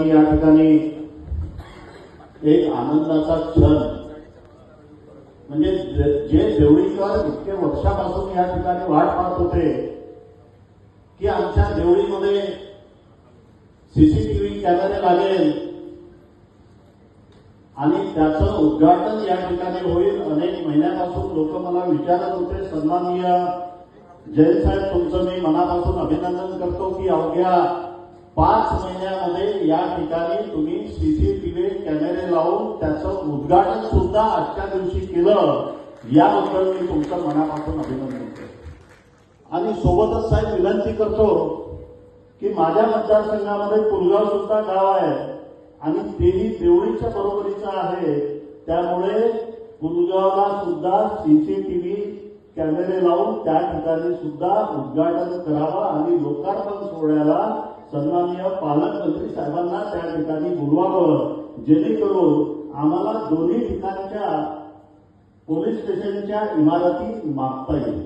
सर्वांनी या ठिकाणी एक आनंदाचा क्षण. म्हणजे जे देवळीकर इतके वर्षापासून या ठिकाणी वाट पाहत होते की आमच्या देवळीमध्ये सीसीटीव्ही कॅमेरे लागेल. आणि त्याचं उद्घाटन या ठिकाणी होईल. अनेक महिन्यापासून लोक मला विचारत होते सन्माननीय जैन साहेब तुमचं मी मनापासून अभिनंदन करतो की अवघ्या पाच महिन्यामध्ये या ठिकाणी तुम्ही सीसीटीव्ही कॅमेरे लावून त्याचं उद्घाटन सुद्धा आजच्या दिवशी केलं. याबद्दल मी तुमचं मनापासून अभिनंदन करतो. आणि सोबतच साहेब विनंती करतो की माझ्या मतदारसंघामध्ये पुलगाव सुद्धा गाव आहे आणि तेही देवळीच्या बरोबरीचं आहे. त्यामुळे पुलगावला सुद्धा सीसीटीव्ही कॅमेरे लावून त्या ठिकाणी सुद्धा उद्घाटन करावं आणि लोकार्पण सोहळ्याला सन्माननीय पालकमंत्री साहेबांना त्या ठिकाणी बोलवावं. जेणेकरून आम्हाला दोन्ही ठिकाणच्या पोलीस स्टेशनच्या इमारती मागता येईल